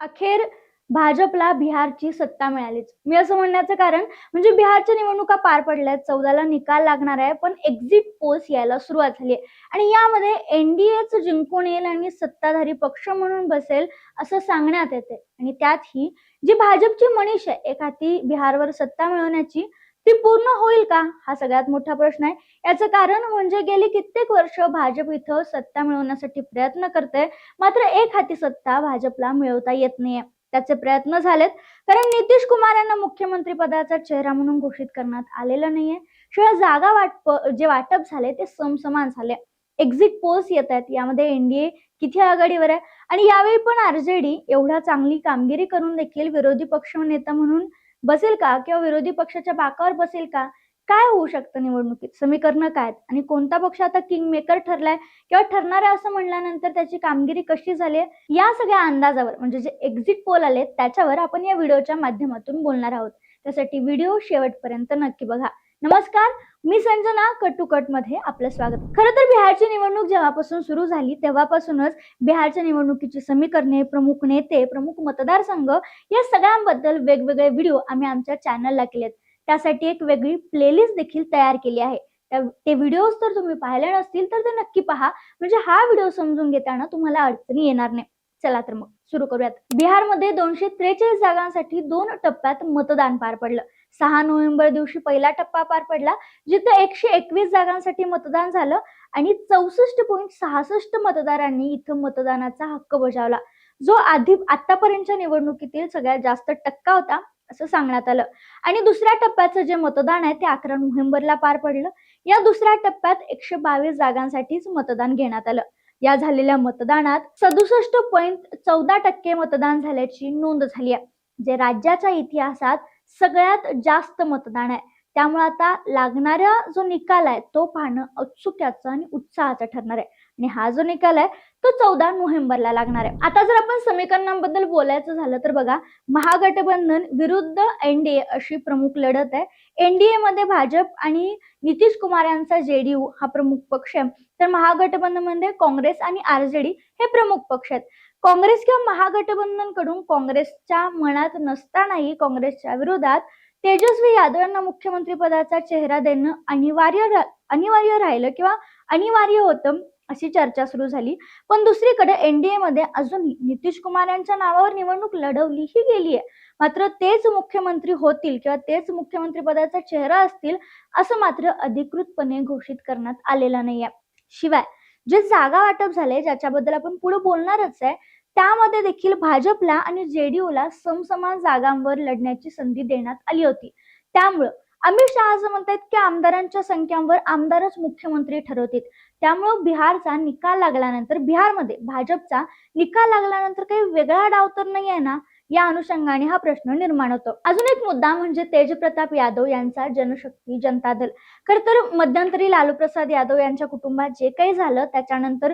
अखेर भाजपला बिहारची सत्ता मिळालीच. मी असं म्हणण्याचं कारण म्हणजे बिहारच्या निवडणुका पार पडल्यात चौदाला निकाल लागणार आहे पण एक्झिट पोल्स यायला सुरुवात झाली आहे. आणि यामध्ये एनडीएच जिंकून येईल आणि सत्ताधारी पक्ष म्हणून बसेल असं सांगण्यात येते आणि त्यातही जी भाजपची मनीष आहे एक हाती बिहारवर सत्ता मिळवण्याची ती पूर्ण होईल का? हा सगळ्यात मोठा प्रश्न आहे. याचं कारण म्हणजे गेली कित्येक वर्ष भाजप इथं सत्ता मिळवण्यासाठी प्रयत्न करते मात्र एक हाती सत्ता भाजपला मिळवता येत नाहीये. त्याचे प्रयत्न झालेत. कारण नितीश कुमार यांना मुख्यमंत्री पदाचा चेहरा म्हणून घोषित करण्यात आलेलं नाहीये. शिवाय जागा वाटप जे वाटप झाले ते समसमान झाले. एक्झिट पोल्स येत आहेत. यामध्ये एनडीए किती आघाडीवर आहे? आणि यावेळी पण आरजेडी एवढा चांगली कामगिरी करून देखील विरोधी पक्ष नेता म्हणून बसेल का? किंवा विरोधी पक्षाच्या बाकावर बसेल का? काय होऊ शकतं निवडणुकीत? समीकरणं काय? आहेत? आणि कोणता पक्ष आता किंग मेकर ठरलाय? किंवा ठरणार आहे असं म्हणल्यानंतर त्याची कामगिरी कशी झाली आहे? या सगळ्या अंदाजावर म्हणजे जे एक्झिट पोल आले त्याच्यावर आपण या व्हिडिओच्या माध्यमातून बोलणार आहोत. त्यासाठी व्हिडिओ शेवटपर्यंत नक्की बघा. नमस्कार मी संजना कटमध्ये आपलं स्वागत. खरं तर बिहारची निवडणूक जेव्हापासून सुरू झाली तेव्हापासूनच बिहारच्या निवडणुकीची समीकरणे प्रमुख नेते प्रमुख मतदारसंघ या सगळ्यांबद्दल वेगवेगळे व्हिडिओ आम्ही आमच्या चॅनलला केलेत. त्यासाठी एक वेगळी प्लेलिस्ट देखील तयार केली आहे. त्या- ते व्हिडिओज तर तुम्ही पाहिले नसतील तर ते नक्की पहा. म्हणजे हा व्हिडिओ समजून घेताना तुम्हाला अडचणी येणार नाही. चला तर मग सुरू करूयात. बिहारमध्ये दोनशे त्रेचाळीस जागांसाठी दोन टप्प्यात मतदान पार पडलं. सहा नोव्हेंबर दिवशी पहिला टप्पा पार पडला जिथे एकशे एकवीस जागांसाठी मतदान झालं आणि चौसष्ट पॉईंट सहासष्ट मतदारांनी इथं मतदानाचा हक्क बजावला. जो आधी आतापर्यंतच्या निवडणुकीतील सगळ्यात जास्त टक्का होता असं सांगण्यात आलं. आणि दुसऱ्या टप्प्याचं जे मतदान आहे ते अकरा नोव्हेंबरला पार पडलं. या दुसऱ्या टप्प्यात एकशे बावीस जागांसाठीच मतदान घेण्यात आलं. या झालेल्या मतदानात सदुसष्ट पॉईंट चौदा टक्के मतदान झाल्याची नोंद झाली आहे. जे राज्याच्या इतिहासात सगळ्यात जास्त मतदान आहे. त्यामुळे आता लागणारा जो निकाल आहे तो पाहणं औत्सुक्याचं आणि उत्साहाचं ठरणार आहे. आणि हा जो निकाल आहे तो चौदा नोव्हेंबरला लागणार आहे. आता जर आपण समीकरणांबद्दल बोलायचं झालं तर बघा महागठबंधन विरुद्ध एनडीए अशी प्रमुख लढत आहे. एनडीए मध्ये भाजप आणि नितीश कुमार यांचा जेडीयू हा प्रमुख पक्ष आहे. तर महागठबंधनमध्ये काँग्रेस आणि आरजेडी हे प्रमुख पक्ष आहेत. काँग्रेस किंवा महागठबंधनकडून काँग्रेसच्या मनात नसतानाही काँग्रेसच्या विरोधात तेजस्वी यादव यांना मुख्यमंत्री पदाचा चेहरा देणं अनिवार्य अनिवार्य राहिलं किंवा अनिवार्य होतं अशी चर्चा सुरू झाली. पण दुसरीकडे एनडीए मध्ये अजूनही नितीश कुमार यांच्या नावावर निवडणूक लढवलीही गेली आहे मात्र तेच मुख्यमंत्री होतील किंवा तेच मुख्यमंत्री पदाचा चेहरा असतील असं मात्र अधिकृतपणे घोषित करण्यात आलेलं नाहीये. शिवाय जे जागा वाटप झाले ज्याच्याबद्दल आपण पुढे बोलणारच आहे त्यामध्ये देखील भाजपला आणि जेडीयूला समसमान जागांवर लढण्याची संधी देण्यात आली होती. त्यामुळं अमित शहा असं म्हणतात की आमदारांच्या संख्यांवर आमदारच मुख्यमंत्री ठरवतील. त्यामुळं बिहारचा निकाल लागल्यानंतर बिहारमध्ये भाजपचा निकाल लागल्यानंतर काही वेगळा डाव तर नाही आहे ना? या अनुषंगाने हा प्रश्न निर्माण होतो. अजून एक मुद्दा म्हणजे तेजप्रताप यादव यांचा जनशक्ती जनता दल. खर तर मध्यंतरी लालू प्रसाद यादव यांच्या कुटुंबात जे काही झालं त्याच्यानंतर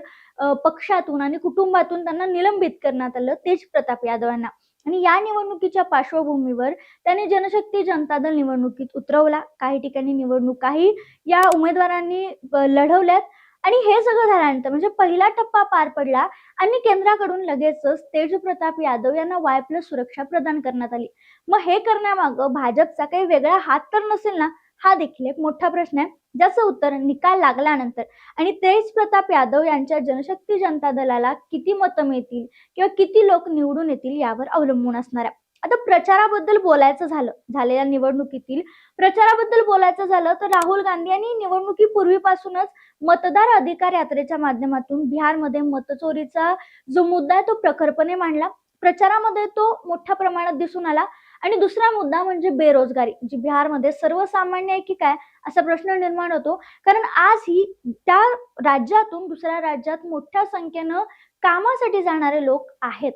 पक्षातून आणि कुटुंबातून त्यांना निलंबित करण्यात आलं तेज प्रताप यादव यांना. आणि या निवडणुकीच्या पार्श्वभूमीवर त्यांनी जनशक्ती जनता दल निवडणुकीत उतरवला. काही ठिकाणी निवडणुकाही या उमेदवारांनी लढवल्यात. आणि हे सगळं झाल्यानंतर म्हणजे पहिला टप्पा पार पडला आणि केंद्राकडून लगेचच तेजप्रताप यादव यांना वाय प्लस सुरक्षा प्रदान करण्यात आली. मग हे करण्यामागं भाजपचा काही वेगळा हात तर नसेल ना? हा देखील एक मोठा प्रश्न आहे. ज्याचं उत्तर निकाल लागल्यानंतर आणि तेज प्रताप यादव यांच्या जनशक्ती जनता दलाला किती मतं मिळतील किंवा किती लोक निवडून येतील यावर अवलंबून असणार आहे. आता प्रचाराबद्दल बोलायचं झालं झालेल्या निवडणुकीतील प्रचाराबद्दल बोलायचं झालं तर राहुल गांधी यांनी निवडणुकीपूर्वीपासूनच मतदार अधिकार यात्रेच्या माध्यमातून बिहारमध्ये मतचोरीचा जो मुद्दा आहे तो प्रखरपणे मांडला. प्रचारामध्ये तो मोठ्या प्रमाणात दिसून आला. आणि दुसरा मुद्दा म्हणजे बेरोजगारी जी बिहारमध्ये सर्वसामान्य आहे की काय असा प्रश्न निर्माण होतो. कारण आज ही त्या राज्यातून दुसऱ्या राज्यात मोठ्या संख्येनं कामासाठी जाणारे लोक आहेत.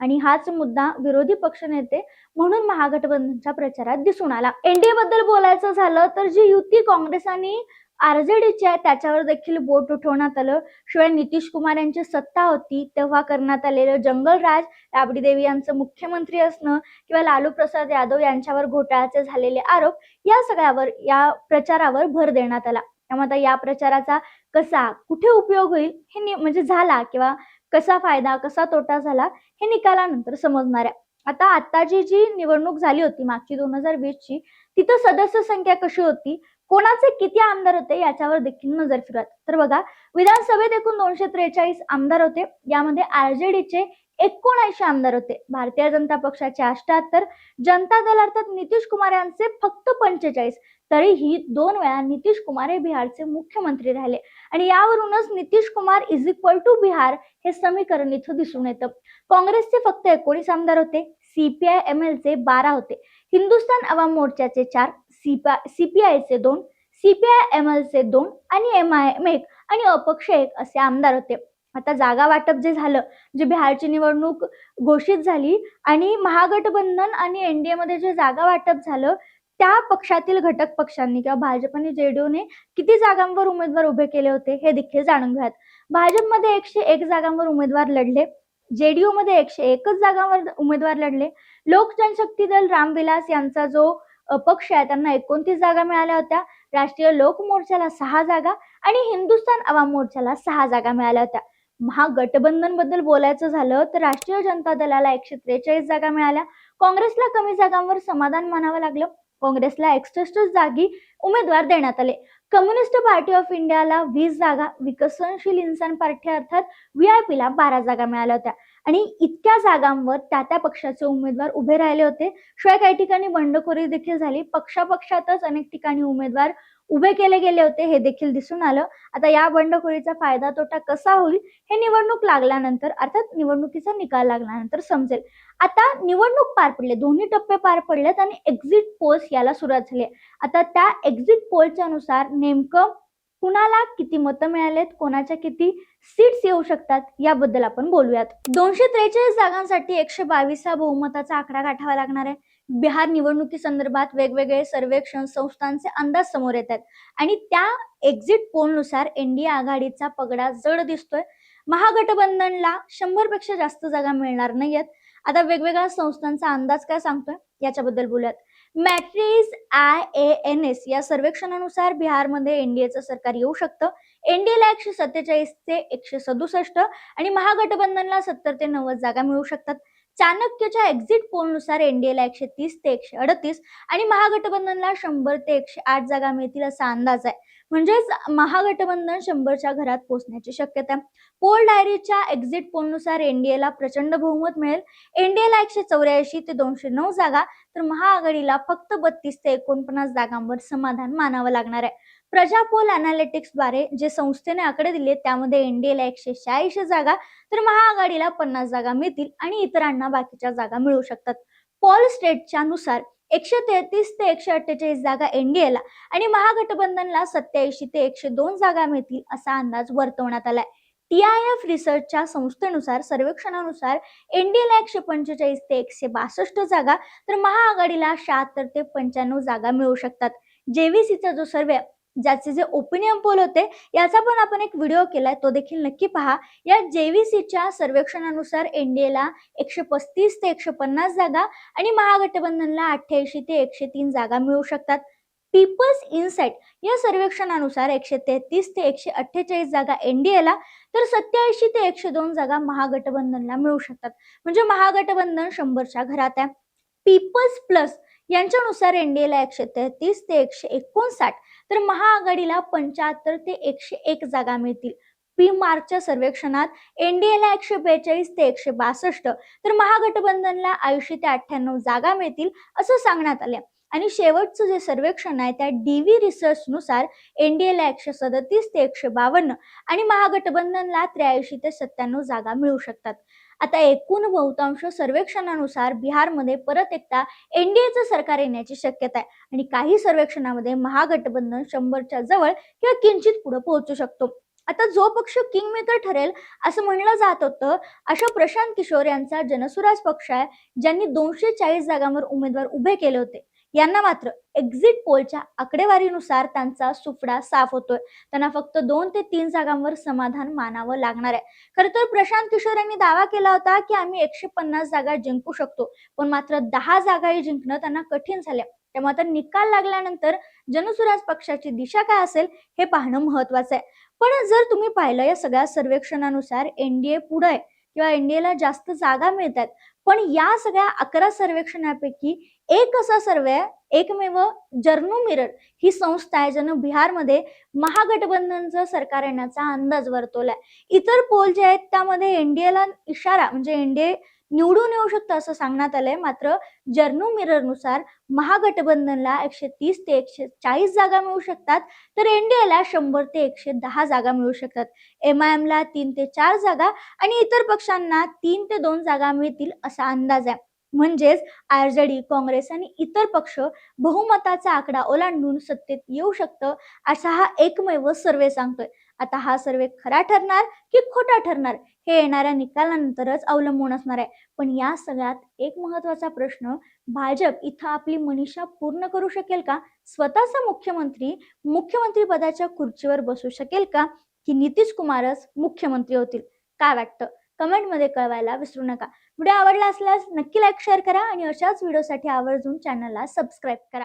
आणि हाच मुद्दा विरोधी पक्षनेते म्हणून महागठबंधनच्या प्रचारात दिसून आला. एनडीए बद्दल बोलायचं झालं तर जी युती काँग्रेस आणि आरजेडीची आहे त्याच्यावर देखील बोट उठवण्यात आलं. शिवाय नितीश कुमार यांची सत्ता होती तेव्हा करण्यात आलेलं जंगलराज राबडी देवी यांचं मुख्यमंत्री असणं किंवा लालू प्रसाद यादव यांच्यावर घोटाळ्याचे झालेले आरोप या सगळ्यावर या प्रचारावर भर देण्यात आला. त्यामुळे आता या प्रचाराचा कसा कुठे उपयोग होईल हे म्हणजे झाला किंवा कसा फायदा कसा तोटा झाला हे निकालानंतर समजणार आहे आता आताची जी निवडणूक झाली होती मागची दोन हजार वीस ची तिथं सदस्य संख्या कशी होती कोणाचे किती आमदार होते याच्यावर देखील नजर फिरवत तर बघा विधानसभेत एकूण दोनशे त्रेचाळीस आमदार होते यामध्ये आरजेडीचे एकोणऐंशी आमदार होते. भारतीय जनता पक्षाचे अष्ट्याहत्तर जनता दल अर्थात नितीश कुमार यांचे फक्त पंचेचाळीस. तरीही दोन वेळा नितीश कुमार हे बिहारचे मुख्यमंत्री राहिले. आणि यावरूनच Nitish Kumar is equal to Bihar हे समीकरण इथं दिसून येतं. काँग्रेसचे फक्त एकोणीस आमदार होते सीपीआय एम एल चे बारा होते. हिंदुस्थान आवाम मोर्चाचे चार सीपीआयचे दोन सीपीआय एम एल चे दोन आणि एम आय एम एक आणि अपक्ष एक असे आमदार होते. आता जागा वाटप जे झालं जे बिहारची निवडणूक घोषित झाली आणि महागठबंधन आणि एनडीए मध्ये जे जागा वाटप झालं त्या पक्षातील घटक पक्षांनी किंवा भाजप आणि जेडीयूने किती जागांवर उमेदवार उभे केले होते हे देखील जाणून घेऊयात भाजपमध्ये एकशे एक जागांवर उमेदवार लढले. जेडीयू मध्ये एकशे एकच जागांवर उमेदवार लढले. लोक जनशक्ती दल रामविलास यांचा जो पक्ष आहे त्यांना एकोणतीस जागा मिळाल्या होत्या. राष्ट्रीय लोक मोर्चाला सहा जागा आणि हिंदुस्थान आवाम मोर्चाला सहा जागा मिळाल्या होत्या. महागठबंधनबद्दल बोलायचं झालं तर राष्ट्रीय जनता दलाला एकशे त्रेचाळीस जागा मिळाल्या. काँग्रेसला कमी जागांवर समाधान मानावं लागलं. काँग्रेसला एकसष्ट जागी उमेदवार देण्यात आले. कम्युनिस्ट पार्टी ऑफ इंडियाला वीस जागा विकसनशील इन्सान पार्टी अर्थात व्हीआयपी ला बारा जागा मिळाल्या होत्या. आणि इतक्या जागांवर त्या त्या पक्षाचे उमेदवार उभे राहिले होते. शिवाय काही ठिकाणी बंडखोरी देखील झाली. पक्षापक्षातच अनेक ठिकाणी उमेदवार उभे केले गेले होते हे देखील दिसून आलं. आता या बंडखोरीचा फायदा तोटा कसा होईल हे निवडणूक लागल्यानंतर अर्थात निवडणुकीचा निकाल लागल्यानंतर समजेल. आता निवडणूक पार पडले दोन्ही टप्पे पार पडलेत आणि एक्झिट पोल्स याला सुरुवात झाली आता त्या एक्झिट पोलच्या नुसार नेमकं कुणाला किती मतं मिळालेत कोणाच्या किती सीट्स येऊ शकतात याबद्दल आपण बोलूयात. दोनशे त्रेचाळीस जागांसाठी एकशे बावीस हा बहुमताचा आकडा गाठावा लागणार आहे. बिहार निवडणुकी संदर्भात वेगवेगळे सर्वेक्षण संस्थांचे अंदाज समोर येत आहेत. आणि त्या एक्झिट पोलनुसार एनडीए आघाडीचा पगडा जड दिसतोय. महागठबंधनला शंभरपेक्षा जास्त जागा मिळणार नाहीयेत. आता वेगवेगळ्या संस्थांचा अंदाज काय सांगतोय? याच्याबद्दल बोलूयात. Matrize I A N S या सर्वेक्षणानुसार बिहारमध्ये एनडीएचं सरकार येऊ शकतं. एनडीएला एकशे सत्तेचाळीस ते एकशे सदुसष्ट आणि महागठबंधनला सत्तर ते नव्वद जागा मिळू शकतात. चाणक्यच्या एक्झिट पोलनुसार एनडीएला एकशे तीस ते एकशे अडतीस आणि महागठबंधनला शंभर ते एकशे आठ जागा मिळतील असा अंदाज आहे. म्हणजेच महागठबंधन शंभरच्या घरात पोहोचण्याची शक्यता. आहे पोल डायरीच्या एक्झिट पोलनुसार एनडीएला प्रचंड बहुमत मिळेल. एनडीएला एकशे चौऱ्याऐंशी ते दोनशे नऊ जागा तर महाआघाडीला फक्त बत्तीस ते एकोणपन्नास जागांवर समाधान मानावं लागणार आहे. प्रजा पोलद्वारे जे संस्थेने आकडे दिले त्यामध्ये एनडीएला एकशे शहाऐंशी जागा तर महाआघाडीला पन्नास जागा मिळतील आणि इतरांना बाकीच्या जागा मिळू शकतात. पॉल स्टेटच्या नुसार एकशे तेहतीस ते एकशे अठ्ठेचाळीस जागा एनडीएला आणि महागठबंधनला सत्याऐंशी ते एकशे दोन जागा मिळतील असा अंदाज वर्तवण्यात आलाय. टी आय एफ रिसर्चच्या संस्थेनुसार सर्वेक्षणानुसार एनडीएला एकशे पंचेचाळीस ते एकशे बासष्ट जागा तर महाआघाडीला शहात्तर ते पंच्याण्णव जागा मिळू शकतात. जेव्हीसीचा जो सर्वे ज्याचे जे ओपिनियन पोल होते याचा पण आपण एक व्हिडिओ केलाय तो देखील नक्की पहा. या जेव्हीसीच्या सर्वेक्षणानुसार एनडीएला एकशे पस्तीस ते एकशे पन्नास जागा आणि महागठबंधनला अठ्ठ्याऐंशी ते एकशे तीन जागा मिळू शकतात. पीपल्स इन्साइट या सर्वेक्षणानुसार एकशे तेहतीस ते एकशे अठ्ठेचाळीस जागा एनडीएला तर सत्याऐंशी ते एकशे दोन जागा महागठबंधनला मिळू शकतात. म्हणजे महागठबंधन शंभरच्या घरात आहे. पीपल्स प्लस यांच्यानुसार एनडीएला एकशे तेहतीस ते एकशे एकोणसाठ तर महाआघाडीला पंच्याहत्तर ते एकशे एक जागा मिळतील. पी मार्चच्या सर्वेक्षणात एनडीएला एकशे बेचाळीस ते एकशे बासष्ट तर महागठबंधनला ऐंशी ते अठ्ठ्याण्णव जागा मिळतील असं सांगण्यात आले आणि शेवटचं जे सर्वेक्षण आहे त्या डीव्ही रिसर्च नुसार एनडीएला एकशे सदतीस ते एकशे बावन्न आणि महागठबंधनला त्र्याऐंशी ते सत्त्याण्णव जागा मिळू शकतात. आता एकूण बहुतांश सर्वेक्षणानुसार बिहारमध्ये परत एकदा एनडीएचं सरकार येण्याची शक्यता आहे. आणि काही सर्वेक्षणामध्ये महागठबंधन शंभरच्या जवळ किंवा किंचित पुढे पोहोचू शकतो. आता जो पक्ष किंग मेकर ठरेल असं म्हणलं जात होतं अशा प्रशांत किशोर यांचा जनसुराज पक्ष आहे ज्यांनी दोनशे चाळीस जागांवर उमेदवार उभे केले होते. यांना मात्र एक्झिट पोलच्या आकडेवारीनुसार त्यांचा सुफडा साफ होतोय. त्यांना फक्त दोन ते तीन जागांवर समाधान मानावं लागणार आहे. खर तर प्रशांत किशोर यांनी दावा केला होता की आम्ही एकशे पन्नास जागा जिंकू शकतो पण मात्र दहा जागाही जिंकणं त्यांना कठीण झाल्या. त्यामुळे आता निकाल लागल्यानंतर जनसुराज पक्षाची दिशा काय असेल हे पाहणं महत्वाचं आहे. पण जर तुम्ही पाहिलं या सगळ्या सर्वेक्षणानुसार एनडीए पुढे आहे किंवा एनडीएला जास्त जागा मिळतात पण या सगळ्या अकरा सर्वेक्षणापैकी एक असा सर्वे आहे एकमेव जर्नू मिरर. ही संस्था आहे ज्यानं बिहारमध्ये महागठबंधनचं सरकार येण्याचा अंदाज वर्तवलाय. इतर पोल जे आहेत त्यामध्ये एनडीएला इशारा म्हणजे एनडीए निवडून येऊ शकतं असं सांगण्यात आलंय. मात्र जर्नू मिररनुसार महागठबंधनला एकशे तीस ते एकशे चाळीस जागा मिळू शकतात. तर एनडीएला शंभर ते एकशे दहा जागा मिळू शकतात. एम आय एमला तीन ते चार जागा आणि इतर पक्षांना तीन ते दोन जागा मिळतील असा अंदाज आहे. म्हणजेच आर जे डी काँग्रेस आणि इतर पक्ष बहुमताचा आकडा ओलांडून सत्तेत येऊ शकतं असा हा एकमेव सर्वे सांगतोय. आता हा सर्वे खरा ठरणार की खोटा ठरणार हे येणाऱ्या निकालानंतरच अवलंबून असणार आहे. पण या सगळ्यात एक महत्त्वाचा प्रश्न भाजप इथं आपली मनीषा पूर्ण करू शकेल का? स्वतःचा मुख्यमंत्री मुख्यमंत्री पदाच्या खुर्चीवर बसू शकेल का? की नितीश कुमारच मुख्यमंत्री होतील? काय वाटतं? कमेंटमध्ये कळवायला विसरू नका. व्हिडिओ आवडला असल्यास नक्की लाईक शेअर करा आणि अशाच व्हिडिओसाठी आवर्जून चॅनलला सबस्क्राईब करा.